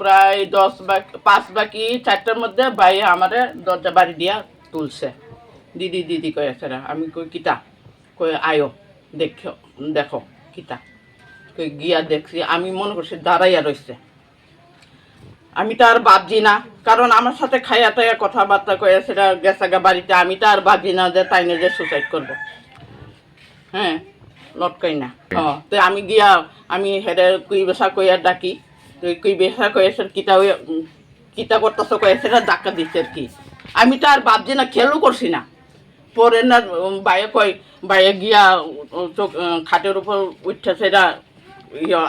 প্রায় দশ বাকি পাঁচ বাকি চারটার মধ্যে ভাই আমারে দরজা বাড়ি দিয়া তুলছে। দিদি দিদি কয়েছে রা। আমি কই কিতা? কই আয়ো দেখো দেখো কিতা? কই গিয়া দেখছি। আমি মনে করছি দাঁড়াইয়া রইছে। আমি তো আর ভাবছি না কারণ আমার সাথে খাইয়া টাইয়া কথাবার্তা কয়ে সেটা গেছে গা বাড়িতে আমি তো আর ভাবছি না যে তাই না যে সুসাইড করব। হ্যাঁ লটকাই না। ও তো আমি গিয়া আমি হেরে কুই বেসা কইয়া ডাকি তো কুই বেসা কয়ে সে কিতা উম, কিতা করতেছ কয়ে সেটা ধাক্কা দিচ্ছে আর কি। আমি তো আর ভাবছি না খেয়ালও করছি না। পরে না বাইরে কয় বাইরে গিয়া চোখ খাটের উপর উঠছে সেটা ইয়া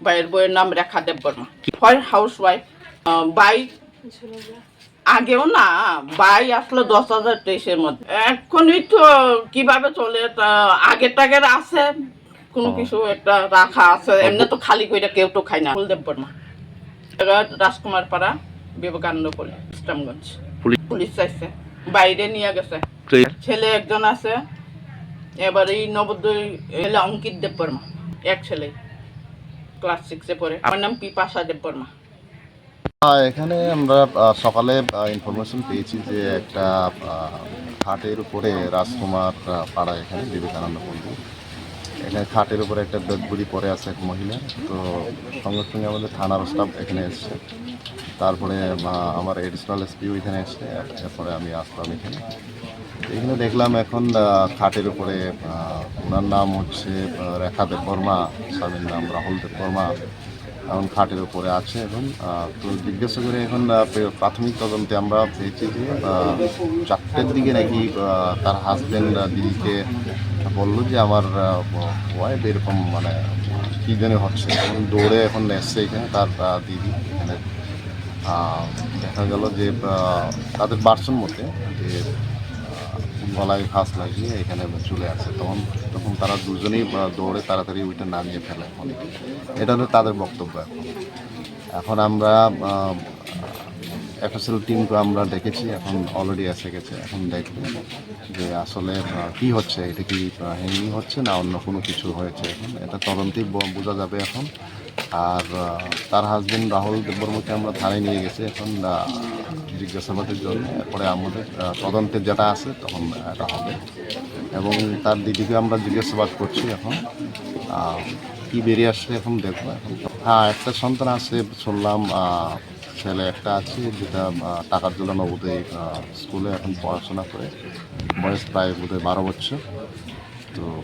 বাইরের বইয়ের নাম রেখা দেব বর্মা হয় হাউস ওয়াইফ বাই আগেও না বাই আসলো দশ হাজার তেইশের মধ্যে। এখনই তো কীভাবে চলে তা আগের টাগের আছে। কোনো কিছু একটা রাখা আছে। এমনি তো খালি কইরা কেউ তো খায় না। ফুলদেব বর্মা রাজকুমার পাড়া Vivekananda college Islamganj. Police- police চাইছে। বাইরে নিয়ে গেছে। ছেলে একজন আছে। এবার এই নবোদয় এলে অঙ্কিত দেব বর্মা এক ছেলে। ক্লাস সিক্সে পড়ে। আমার নাম পিপাসা দেব বর্মা এখানে আমরা সকালে ইনফরমেশন পেয়েছি যে একটা আহ, খাটের উপরে রাজকুমার পাড়া এখানে বিবেকানন্দ পল্লী এখানে খাটের উপরে একটা বেদগুড়ি পরে আছে এক মহিলা। তো সঙ্গে সঙ্গে আমাদের থানার স্টাফ এখানে এসছে। তারপরে আমার এডিশনাল এসপিও এখানে এসছে। এরপরে আমি আসলাম এখানে। এখানে দেখলাম এখন খাটের উপরে ওনার নাম হচ্ছে রেখা দেব বর্মা স্বামীর নাম রাহুল দেব বর্মা এখন খাটের উপরে আছে এখন তো জিজ্ঞাসা করে এখন প্রাথমিক তদন্তে আমরা পেয়েছি যে চারটের দিকে নাকি তার হাজব্যান্ড দিদিকে বলল যে আমার ওয়াইফ এরকম মানে কী জানি হচ্ছে। এখন দৌড়ে এখন এসছে এখানে তার দিদি। এখানে দেখা গেল যে তাদের বার্সন মতে যে গলায় ফাঁস লাগিয়ে এখানে চলে আসে। তখন তখন তারা দুজনেই দৌড়ে তাড়াতাড়ি ওইটা নামিয়ে ফেলে এখন এটা হলো তাদের বক্তব্য এখন। এখন আমরা এফএসএল টিমকে আমরা দেখেছি, এখন অলরেডি এসে গেছে। এখন দেখব যে আসলে কি হচ্ছে, এটা কি হ্যাঙ্গিং হচ্ছে না অন্য কোনো কিছু হয়েছে এখন। এটা তদন্তেই বোঝা যাবে এখন। আর তার হাজবেন্ড রাহুল দেববর্মাকে আমরা থানায় নিয়ে গেছি। এখন জিজ্ঞাসাবাদের জন্য। এরপরে আমাদের আহ, তদন্তের যেটা আছে তখন এটা হবে। এবং তার দিদিকে আমরা জিজ্ঞাসাবাদ করছি এখন। কি বেরিয়ে আসছে এখন দেখব এখন। হ্যাঁ একটা সন্তান আছে শুনলাম ছেলে একটা আছে যেটা টাকার জন্য নবোদয় স্কুলে এখন পড়াশোনা করে। বয়স প্রায় বোধহয় বারো বছর। তো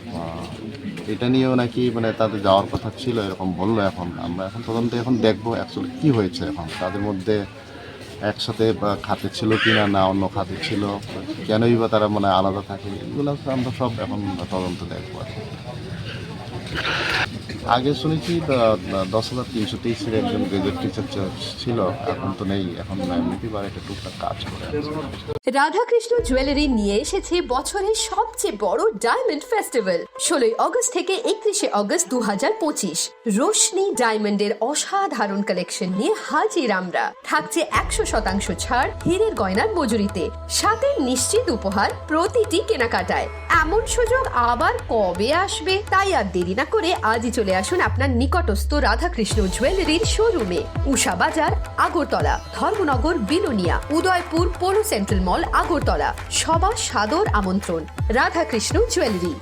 এটা নিয়েও নাকি মানে তাদের যাওয়ার কথা ছিল, এরকম বলল এখন আমরা এখন তদন্ত এখন দেখব অ্যাকচুয়ালি কী হয়েছে এখন তাদের মধ্যে একসাথে খাতে ছিল কি না না অন্য খাতে ছিল, কেনই বা তারা মানে আলাদা থাকে, এগুলো আমরা সব এখন তদন্ত দেখব আর। আগে শুনেছি দশ হাজার তিনশো তেইশের একজন গ্রেজুয়েট টিচার ছিল এখন তো নেই, এখন এমনিতে একটা টুকটাক কাজ করে রাধাকৃষ্ণ জুয়েলারি নিয়ে এসেছে বছরের সবচেয়ে বড় ডায়মন্ড ফেস্টিভ্যাল, ষোলোই আগস্ট থেকে একত্রিশে আগস্ট দু হাজার পঁচিশ। রোশনি ডায়মন্ডের অসাধারণ কালেকশন নিয়ে হাজির আমরা। থাকছে একশো শতাংশ ছাড় হীরের গয়নার মজুরিতে, সাথে নিশ্চিত উপহার প্রতিটি কেনাকাটায়। এমন সুযোগ আবার কবে আসবে, তাই আর দেরি না করে আজই চলে আসুন আপনার নিকটস্থ রাধাকৃষ্ণ জুয়েলারির শোরুমে Usha Bazar, Agartala, Dharmanagar, Belonia, Udaipur, polo central mall, Agartala. সবার সাদর আমন্ত্রণ। রাধাকৃষ্ণ জুয়েলারি